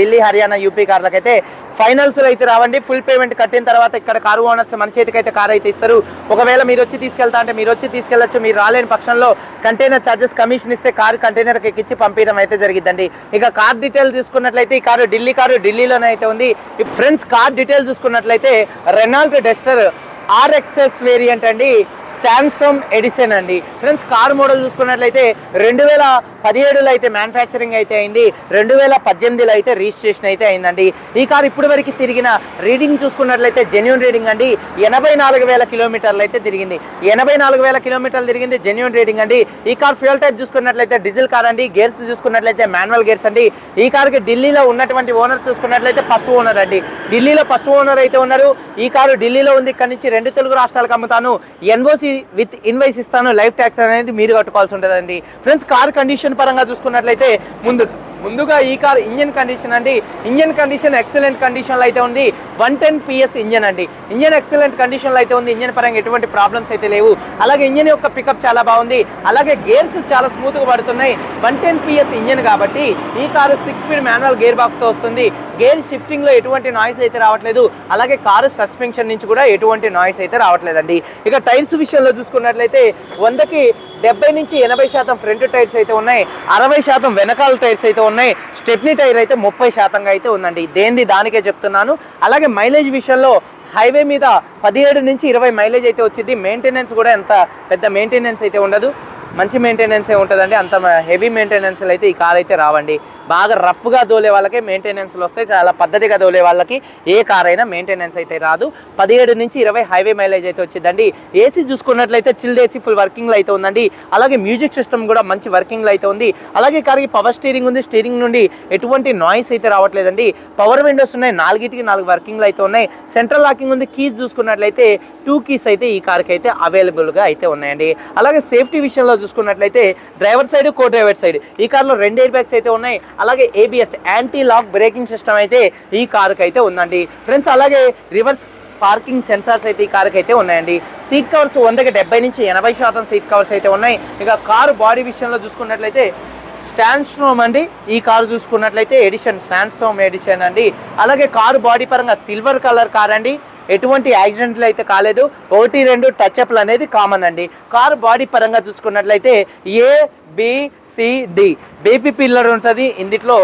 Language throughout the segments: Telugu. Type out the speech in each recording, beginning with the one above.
ఢిల్లీ హర్యానా యూపీ కార్లకైతే అయితే ఫైనల్స్ అయితే రావండి. ఫుల్ పేమెంట్ కట్టిన తర్వాత ఇక్కడ కారు ఓనర్స్ మన చేతికి అయితే కార్ అయితే ఇస్తారు. ఒకవేళ మీరు వచ్చి తీసుకెళ్తా అంటే మీరు వచ్చి తీసుకెళ్ళొచ్చు మీరు రాలేని పక్షంలో కంటైనర్ ఛార్జెస్ కమిషన్ ఇస్తే కారు కంటైనర్కి ఎక్కించి పంపించడం అయితే జరిగిద్దండి. ఇక కార్ డీటెయిల్ చూసుకున్నట్లయితే ఈ కారు ఢిల్లీ కారు ఢిల్లీలోనే అయితే ఉంది. ఫ్రెండ్స్ కార్ డీటెయిల్ చూసుకున్నట్లయితే రెనాల్ట్ డెస్టర్ ఆర్ఎక్స్ఎస్ వేరియంట్ అండి. శాంసంగ్ ఎడిసన్ అండి. ఫ్రెండ్స్ కార్ మోడల్ చూసుకున్నట్లయితే రెండు వేల పదిహేడులో అయితే మ్యానుఫ్యాక్చరింగ్ అయితే అయింది. రెండు వేల పద్దెనిమిదిలో అయితే రిజిస్ట్రేషన్ అయితే అయిందండి. ఈ కార్ ఇప్పుడు వరకు తిరిగిన రీడింగ్ చూసుకున్నట్లయితే జెన్యున్ రీడింగ్ అండి. ఎనభై నాలుగు వేల కిలోమీటర్లు అయితే తిరిగింది. ఎనభై నాలుగు వేల కిలోమీటర్లు తిరిగింది జెన్యున్ రీడింగ్ అండి. ఈ కార్ ఫ్యూల్ టైప్ చూసుకున్నట్లయితే డీజిల్ కార్ అండి గేర్స్ చూసుకున్నట్లయితే మాన్యువల్ గేర్స్ అండి. ఈ కార్కి ఢిల్లీలో ఉన్నటువంటి ఓనర్ చూసుకున్నట్లయితే ఫస్ట్ ఓనర్ అండి. ఢిల్లీలో ఫస్ట్ ఓనర్ అయితే ఉన్నారు. ఈ కారు ఢిల్లీలో ఉంది. ఇక్కడ నుంచి రెండు తెలుగు రాష్ట్రాలకు అమ్ముతాను. ఎన్ఓసి విత్ ఇన్వైస్ ఇస్తాను. లైఫ్ ట్యాక్స్ అనేది మీరు కట్టుకోవాల్సి ఉంటుందండి. ఫ్రెండ్స్ కార్ కండిషన్ పరంగా చూసుకున్నట్లయితే ముందు ముందుగా ఈ కార్ ఇంజన్ కండిషన్ అండి. ఇంజన్ కండిషన్ ఎక్సలెంట్ కండిషన్లో అయితే ఉంది. వన్ టెన్ పిఎస్ ఇంజన్ అండి. ఇంజన్ ఎక్సలెంట్ కండిషన్లో అయితే ఉంది. ఇంజన్ పరంగా ఎటువంటి ప్రాబ్లమ్స్ అయితే లేవు. అలాగే ఇంజన్ యొక్క పికప్ చాలా బాగుంది. అలాగే గేర్స్ చాలా స్మూత్గా పడుతున్నాయి. వన్ టెన్ పిఎస్ ఇంజన్ కాబట్టి ఈ car six speed manual gear బాక్స్తో వస్తుంది. గేర్ షిఫ్టింగ్లో ఎటువంటి నాయిస్ అయితే రావట్లేదు. అలాగే కారు సస్పెన్షన్ నుంచి కూడా ఎటువంటి నాయిస్ అయితే రావట్లేదండి. ఇక టైర్స్ విషయంలో చూసుకున్నట్లయితే వందకి డెబ్బై నుంచి ఎనభై శాతం ఫ్రంట్ టైర్స్ అయితే ఉన్నాయి. అరవై శాతం వెనకాల టైర్స్ అయితే ఉన్నాయి స్టెప్నీ టైర్ అయితే ముప్పై శాతంగా అయితే ఉందండి. దేంది దానికే చెప్తున్నాను. అలాగే మైలేజ్ విషయంలో హైవే మీద పదిహేడు నుంచి ఇరవై మైలేజ్ అయితే వచ్చింది. మెయింటెనెన్స్ కూడా ఎంత పెద్ద మెయింటెనెన్స్ అయితే ఉండదు. మంచి మెయింటెనెన్సే ఉంటుందండి. అంత హెవీ మెయింటెనెన్స్ అయితే ఈ కార్ అయితే రావండి. బాగా రఫ్గా దోలే వాళ్ళకి మెయింటెనెన్స్లు వస్తాయి. చాలా పద్ధతిగా దోలే వాళ్ళకి ఏ కార్ అయినా మెయింటెనెన్స్ అయితే రాదు. పదిహేడు నుంచి ఇరవై హైవే మైలేజ్ అయితే వచ్చిందండి. ఏసీ చూసుకున్నట్లయితే చిల్డ్ ఏసీ ఫుల్ వర్కింగ్లో అయితే ఉందండి. అలాగే మ్యూజిక్ సిస్టమ్ కూడా మంచి వర్కింగ్లో అయితే ఉంది. అలాగే కార్కి పవర్ స్టీరింగ్ ఉంది. స్టీరింగ్ నుండి ఎటువంటి నాయిస్ అయితే రావట్లేదండి. పవర్ విండోస్ ఉన్నాయి. నాలుగిటికి నాలుగు వర్కింగ్లు అయితే ఉన్నాయి. సెంట్రల్ లాకింగ్ ఉంది. కీస్ చూసుకున్నట్లయితే టూ కీస్ అయితే ఈ కార్కి అయితే అవైలబుల్గా అయితే ఉన్నాయండి. అలాగే సేఫ్టీ విషయంలో చూసుకున్నట్లయితే driver side co driver side ఈ కార్లో రెండు ఎయిర్ బ్యాగ్స్ అయితే ఉన్నాయి. అలాగే ABS anti lock braking system అయితే ఈ కారుకి అయితే ఉందండి. ఫ్రెండ్స్ అలాగే రివర్స్ పార్కింగ్ సెన్సార్స్ అయితే ఈ కారుకి అయితే ఉన్నాయండి. సీట్ కవర్స్ వందకి డెబ్బై నుంచి ఎనభై శాతం సీట్ కవర్స్ అయితే ఉన్నాయి. ఇక కారు బాడీ విషయంలో చూసుకున్నట్లయితే స్టాన్స్ట్రోమ్ అండి. ఈ కారు చూసుకున్నట్లయితే ఎడిషన్ స్టాన్స్ట్రోమ్ ఎడిషన్ అండి. అలాగే కారు బాడీ పరంగా సిల్వర్ కలర్ కార్ అండి. ఎటువంటి యాక్సిడెంట్లు అయితే కాలేదు. ఒకటి రెండు టచ్అప్లు అనేది కామన్ అండి. కారు బాడీ పరంగా చూసుకున్నట్లయితే ఏ బిసిడి బేబీ పిల్లర్ ఉంటుంది. ఇందులో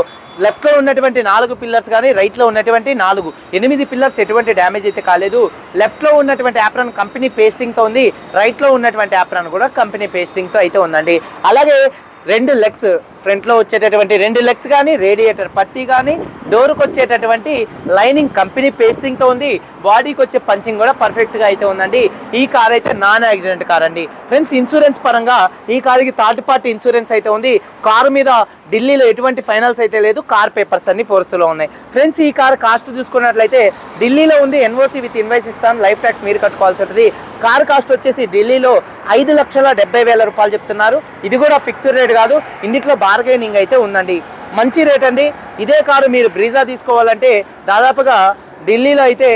లెఫ్ట్లో ఉన్నటువంటి నాలుగు పిల్లర్స్ కానీ రైట్లో ఉన్నటువంటి నాలుగు. ఎనిమిది పిల్లర్స్ ఎటువంటి డ్యామేజ్ అయితే కాలేదు. లెఫ్ట్లో ఉన్నటువంటి యాప్రాన్ కంపెనీ పేస్టింగ్తో ఉంది. రైట్లో ఉన్నటువంటి యాప్రాన్ కూడా కంపెనీ పేస్టింగ్తో అయితే ఉందండి. అలాగే రెండు లెగ్స్ ఫ్రంట్లో వచ్చేటటువంటి రెండు లెగ్స్ కానీ రేడియేటర్ పట్టీ కానీ డోర్కి వచ్చేటటువంటి లైనింగ్ కంపెనీ పేస్టింగ్తో ఉంది. బాడీకి వచ్చే పంచింగ్ కూడా పర్ఫెక్ట్గా అయితే ఉందండి. ఈ కార్ అయితే నాన్ యాక్సిడెంట్ కార్ అండి. ఫ్రెండ్స్ ఇన్సూరెన్స్ పరంగా ఈ కార్కి థర్డ్ పార్టీ ఇన్సూరెన్స్ అయితే ఉంది. కారు మీద ఢిల్లీలో ఎటువంటి ఫైనల్స్ అయితే లేదు. కార్ పేపర్స్ అన్ని ఫోర్స్లో ఉన్నాయి. ఫ్రెండ్స్ ఈ కార్ కాస్ట్ చూసుకున్నట్లయితే ఢిల్లీలో ఉంది. ఎన్ఓసి విత్ ఇన్వైస్ ఇస్తాను లైఫ్ ట్యాక్స్ మీరు కట్టుకోవాల్సి ఉంటుంది. కార్ కాస్ట్ వచ్చేసి ఢిల్లీలో ఐదు లక్షల డెబ్బై వేల రూపాయలు చెప్తున్నారు. ఇది కూడా ఫిక్స్డ్ రేట్ కాదు. ఇందులో బార్గెనింగ్ అయితే ఉందండి. మంచి రేట్ అండి. ఇదే కారు మీరు బ్రీజా తీసుకోవాలంటే దాదాపుగా ఢిల్లీలో అయితే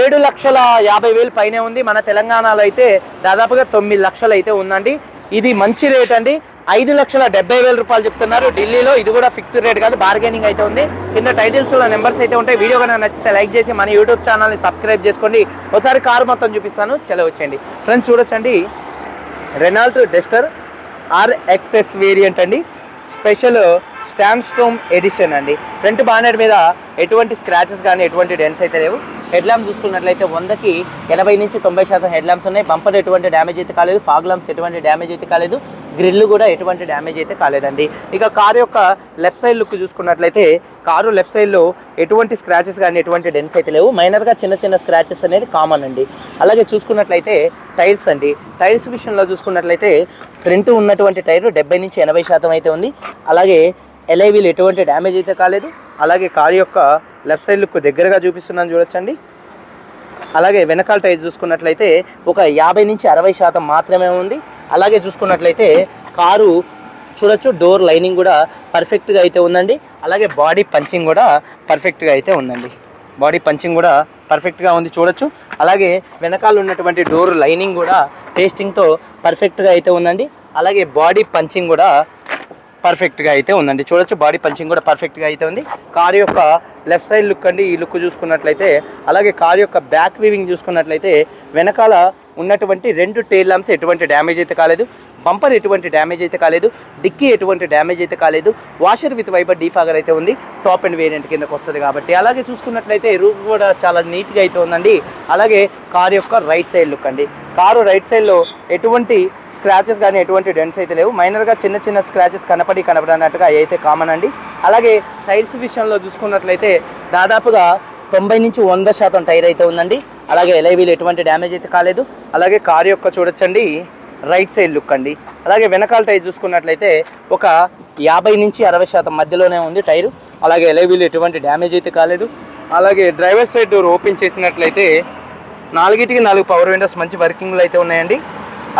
ఏడు లక్షల యాభై వేలు పైనే ఉంది. మన తెలంగాణలో అయితే దాదాపుగా తొమ్మిది లక్షలు అయితే ఉందండి. ఇది మంచి రేట్ అండి. ఐదు లక్షల డెబ్బై వేల రూపాయలు చెప్తున్నారు. ఢిల్లీలో ఇది కూడా ఫిక్స్డ్ రేట్ కాదు బార్గెనింగ్ అయితే ఉంది. కింద టైటిల్స్లో నెంబర్స్ అయితే ఉంటాయి. వీడియో కనుక నచ్చితే లైక్ చేసి మన యూట్యూబ్ ఛానల్ని సబ్స్క్రైబ్ చేసుకోండి. ఒకసారి కారు మొత్తం చూపిస్తాను. చెలవచ్చండి వచ్చేయండి. ఫ్రెండ్స్ చూడొచ్చండి. రెనాల్ట్ డెస్టర్ ఆర్ఎక్స్ఎస్ వేరియంట్ అండి. స్పెషల్ స్టాండ్ స్టోమ్ ఎడిషన్ అండి. ఫ్రంట్ బానెట్ మీద ఎటువంటి స్క్రాచెస్ కానీ ఎటువంటి డెన్స్ అయితే లేవు. హెడ్ ల్యాంప్ చూసుకున్నట్లయితే వందకి ఎనభై నుంచి తొంభై శాతం హెడ్ ల్యాంప్స్ ఉన్నాయి. బంపర్ ఎటువంటి డ్యామేజ్ అయితే కాలేదు. ఫాగ్ ల్యాంప్స్ ఎటువంటి డ్యామేజ్ అయితే కాలేదు. గ్రిల్ కూడా ఎటువంటి డ్యామేజ్ అయితే కాలేదండి. ఇక కారు యొక్క లెఫ్ట్ సైడ్ లుక్ చూసుకున్నట్లయితే కారు లెఫ్ట్ సైడ్లో ఎటువంటి స్క్రాచెస్ కానీ ఎటువంటి డెన్స్ అయితే లేవు. మైనర్గా చిన్న చిన్న స్క్రాచెస్ అనేది కామన్ అండి. అలాగే చూసుకున్నట్లయితే టైర్స్ అండి. టైర్స్ విషయంలో చూసుకున్నట్లయితే ఫ్రంట్ ఉన్నటువంటి టైర్ డెబ్బై నుంచి ఎనభై శాతం అయితే ఉంది. అలాగే ఎలైవీలు ఎటువంటి డ్యామేజ్ అయితే కాలేదు. అలాగే కారు యొక్క లెఫ్ట్ సైడ్ లుక్ దగ్గరగా చూపిస్తున్నాను చూడొచ్చండి. అలాగే వెనకాల టైర్ చూసుకున్నట్లయితే ఒక యాభై నుంచి అరవై శాతం మాత్రమే ఉంది. అలాగే చూసుకున్నట్లయితే కారు చూడొచ్చు డోర్ లైనింగ్ కూడా పర్ఫెక్ట్గా అయితే ఉందండి. అలాగే బాడీ పంచింగ్ కూడా పర్ఫెక్ట్గా అయితే ఉందండి. బాడీ పంచింగ్ కూడా పర్ఫెక్ట్గా ఉంది చూడొచ్చు. అలాగే వెనకాల ఉన్నటువంటి డోర్ లైనింగ్ కూడా టేస్టింగ్తో పర్ఫెక్ట్గా అయితే ఉందండి. అలాగే బాడీ పంచింగ్ కూడా పర్ఫెక్ట్గా అయితే ఉందండి. చూడొచ్చు బాడీ పంచింగ్ కూడా పర్ఫెక్ట్గా అయితే ఉంది. కార్ యొక్క లెఫ్ట్ సైడ్ లుక్ అండి ఈ లుక్ చూసుకున్నట్లయితే. అలాగే కార్ యొక్క బ్యాక్ వీవింగ్ చూసుకున్నట్లయితే వెనకాల ఉన్నటువంటి రెండు టైల్ ల్యాంప్స్ ఎటువంటి డ్యామేజ్ అయితే కాలేదు బంపర్ ఎటువంటి డ్యామేజ్ అయితే కాలేదు డిక్కీ ఎటువంటి డ్యామేజ్ అయితే కాలేదు వాషర్ విత్ వైబర్ డీఫాగర్ అయితే ఉంది టాప్ అండ్ వేరియంట్ కిందకు వస్తుంది కాబట్టి. అలాగే చూసుకున్నట్లయితే రూఫ్ కూడా చాలా నీట్గా అయితే ఉందండి. అలాగే కార్ యొక్క రైట్ సైడ్ లుక్ అండి. కారు రైట్ సైడ్లో ఎటువంటి స్క్రాచెస్ కానీ ఎటువంటి డెంట్స్ అయితే లేవు. మైనర్గా చిన్న చిన్న స్క్రాచెస్ కనపడి కనపడినట్టుగా అయితే కామన్ అండి. అలాగే టైర్స్ విషయంలో చూసుకున్నట్లయితే దాదాపుగా తొంభై నుంచి వంద శాతం టైర్ అయితే ఉందండి. అలాగే ఎలైవీలు ఎటువంటి డ్యామేజ్ అయితే కాలేదు. అలాగే కారు యొక్క చూడొచ్చండి రైట్ సైడ్ లుక్ అండి. అలాగే వెనకాల టైర్ చూసుకున్నట్లయితే ఒక యాభై నుంచి అరవై శాతం మధ్యలోనే ఉంది టైరు. అలాగే ఎలైవీలు ఎటువంటి డ్యామేజ్ అయితే కాలేదు. అలాగే డ్రైవర్ సైడ్ డోర్ ఓపెన్ చేసినట్లయితే నాలుగిటికి నాలుగు పవర్ విండోస్ మంచి వర్కింగ్లో అయితే ఉన్నాయండి.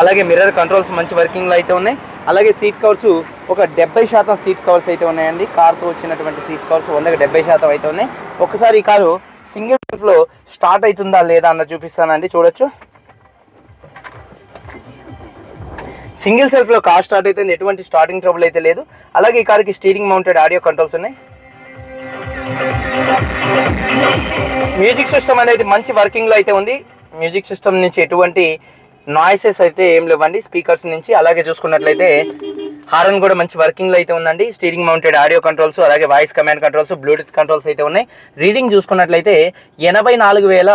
అలాగే మిర్రర్ కంట్రోల్స్ మంచి వర్కింగ్లో అయితే ఉన్నాయి. అలాగే సీట్ కవర్స్ ఒక డెబ్బై శాతం సీట్ కవర్స్ అయితే ఉన్నాయండి. కార్తో వచ్చినటువంటి సీట్ కవర్స్ వందకి డెబ్బై శాతం అయితే ఉన్నాయి. ఒకసారి ఈ కారు సింగిల్ సెల్ఫ్లో స్టార్ట్ అవుతుందా లేదా అన్న చూపిస్తానండి. చూడొచ్చు. సింగిల్ సెల్ఫ్లో కార్ స్టార్ట్ అయితే ఎటువంటి స్టార్టింగ్ ట్రబుల్ అయితే లేదు. అలాగే ఈ కార్కి స్టీరింగ్ మౌంటెడ్ ఆడియో కంట్రోల్స్ ఉన్నాయి. మ్యూజిక్ సిస్టమ్ అనేది మంచి వర్కింగ్లో అయితే ఉంది. మ్యూజిక్ సిస్టమ్ నుంచి ఎటువంటి నాయిసెస్ అయితే ఏం లేవండి. స్పీకర్స్ నుంచి అలాగే చూసుకున్నట్లయితే హారన్ కూడా మంచి వర్కింగ్లో అయితే ఉందండి. స్టీరింగ్ మౌంటెడ్ ఆడియో కంట్రోల్స్ అలాగే voice command controls Bluetooth controls అయితే ఉన్నాయి. రీడింగ్ చూసుకున్నట్లయితే ఎనభై నాలుగు వేల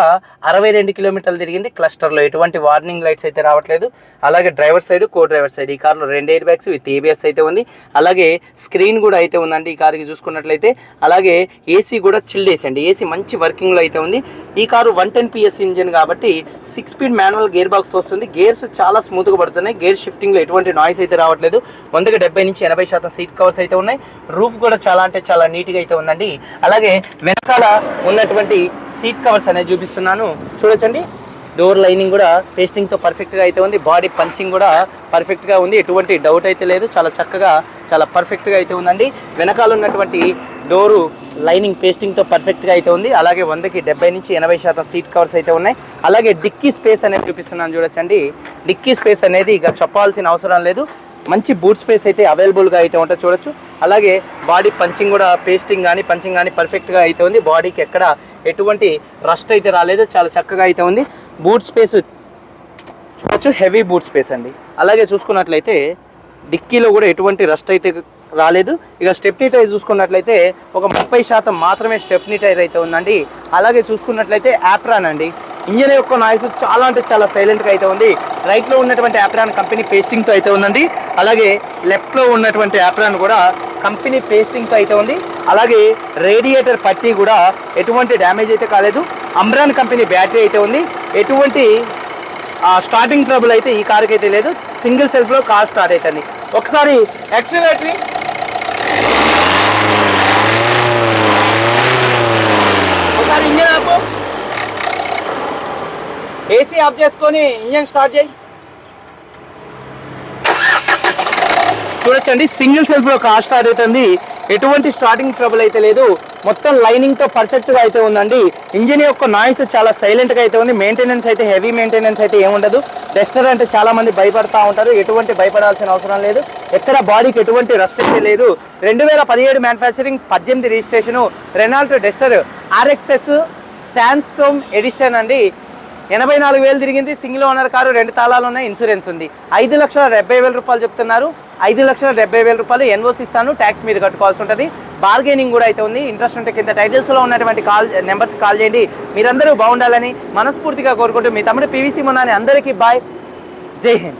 అరవై రెండు కిలోమీటర్లు తిరిగింది. క్లస్టర్లో ఎటువంటి వార్నింగ్ లైట్స్ అయితే రావట్లేదు. అలాగే driver side co driver side ఈ కార్లో రెండు ఎయిర్ బ్యాగ్స్ విత్ ఏబిఎస్ అయితే ఉంది. అలాగే స్క్రీన్ కూడా అయితే ఉందండి ఈ కార్కి చూసుకున్నట్లయితే. అలాగే ఏసీ కూడా చిల్డ్ ఏసీ ఏసీ మంచి వర్కింగ్లో అయితే ఉంది. ఈ car one ten PS engine కాబట్టి six speed manual gear box వస్తుంది. గేర్స్ చాలా స్మూత్గా పడుతున్నాయి. గేర్ షిఫ్టింగ్లో ఎటువంటి నాయిస్ అయితే రావట్లేదు. వందకి డెబ్బై నుంచి ఎనభై శాతం సీట్ కవర్స్ అయితే ఉన్నాయి. రూఫ్ కూడా చాలా అంటే చాలా నీట్గా అయితే ఉందండి. అలాగే వెనకాల ఉన్నటువంటి సీట్ కవర్స్ అనేది చూపిస్తున్నాను. చూడొచ్చండి. డోర్ లైనింగ్ కూడా పేస్టింగ్తో పర్ఫెక్ట్గా అయితే ఉంది. బాడీ పంచింగ్ కూడా పర్ఫెక్ట్గా ఉంది. ఎటువంటి డౌట్ అయితే లేదు. చాలా చక్కగా చాలా పర్ఫెక్ట్గా అయితే ఉందండి. వెనకాల ఉన్నటువంటి డోరు లైనింగ్ పేస్టింగ్తో పర్ఫెక్ట్గా అయితే ఉంది. అలాగే వందకి డెబ్బై నుంచి ఎనభై శాతం సీట్ కవర్స్ అయితే ఉన్నాయి. అలాగే డిక్కీ స్పేస్ అనేది చూపిస్తున్నాను. చూడొచ్చండి. డిక్కీ స్పేస్ అనేది ఇక చెప్పాల్సిన అవసరం లేదు. మంచి బూట్ స్పేస్ అయితే అవైలబుల్గా అయితే ఉంటుంది చూడొచ్చు. అలాగే బాడీ పంచింగ్ కూడా పేస్టింగ్ కానీ పంచింగ్ కానీ పర్ఫెక్ట్గా అయితే ఉంది. బాడీకి ఎక్కడ ఎటువంటి రస్ట్ అయితే రాలేదు. చాలా చక్కగా అయితే ఉంది. బూట్ స్పేస్ చూడొచ్చు. హెవీ బూట్ స్పేస్ అండి. అలాగే చూసుకున్నట్లయితే డిక్కీలో కూడా ఎటువంటి రస్ట్ అయితే రాలేదు. ఇక స్టెప్నీ టైర్ చూసుకున్నట్లయితే ఒక ముప్పై శాతం మాత్రమే స్టెప్నీ టైర్ అయితే ఉందండి. అలాగే చూసుకున్నట్లయితే యాప్రాన్ అండి. ఇంజన్ యొక్క నాయిస్ చాలా అంటే చాలా సైలెంట్గా అయితే ఉంది. రైట్లో ఉన్నటువంటి యాప్రాన్ కంపెనీ పేస్టింగ్తో అయితే ఉందండి. అలాగే లెఫ్ట్లో ఉన్నటువంటి యాప్రాన్ కూడా కంపెనీ పేస్టింగ్తో అయితే ఉంది. అలాగే రేడియేటర్ పట్టీ కూడా ఎటువంటి డ్యామేజ్ అయితే కాలేదు. అమ్రాన్ కంపెనీ బ్యాటరీ అయితే ఉంది. ఎటువంటి స్టార్టింగ్ ట్రబుల్ అయితే ఈ కార్కి అయితే లేదు. సింగిల్ సెల్ఫ్లో కార్ స్టార్ట్ అవుతుంది ఒకసారి యాక్సిలేటరీ ఒకసారి ఇంజన్ ఏసీ ఆఫ్ చేసుకొని ఇంజన్ స్టార్ట్ చేయి. చూడొచ్చండి సింగిల్ సెల్ఫ్లో కార్ స్టార్ట్ అవుతుంది. ఎటువంటి స్టార్టింగ్ ట్రబుల్ అయితే లేదు. మొత్తం లైనింగ్తో పర్ఫెక్ట్గా అయితే ఉందండి. ఇంజిన్ యొక్క నాయిస్ చాలా సైలెంట్గా అయితే ఉంది. మెయింటెనెన్స్ అయితే హెవీ మెయింటెనెన్స్ అయితే ఏముండదు డస్టర్ అంటే చాలా మంది భయపడతా ఉంటారు. ఎటువంటి భయపడాల్సిన అవసరం లేదు. ఎక్కడ బాడీకి ఎటువంటి రస్ట్ అయితే లేదు. రెండు వేల పదిహేడు మ్యానుఫ్యాక్చరింగ్ పద్దెనిమిది registration Renault Duster RXS Sandstorm edition అండి. ఎనభై నాలుగు వేలు తిరిగింది. సింగిల్ ఓనర్ కారు రెండు తాళాలు ఉన్నాయి ఇన్సూరెన్స్ ఉంది. ఐదు లక్షల డెబ్బై వేల రూపాయలు చెప్తున్నారు. ఐదు లక్షల డెబ్బై వేల రూపాయలు ఎన్ఓసి ఇస్తాను ట్యాక్స్ మీరు కట్టుకోవాల్సి ఉంటుంది. బార్గెనింగ్ కూడా అయితే ఉంది. ఇంట్రెస్ట్ ఉంటే కింద టైటిల్స్లో ఉన్నటువంటి కాల్ నెంబర్స్ కాల్ చేయండి. మీరందరూ బాగుండాలని మనస్ఫూర్తిగా కోరుకుంటూ మీ తమ్ముడు పీవీసీ మొన్న అందరికీ బాయ్ జై హింద్.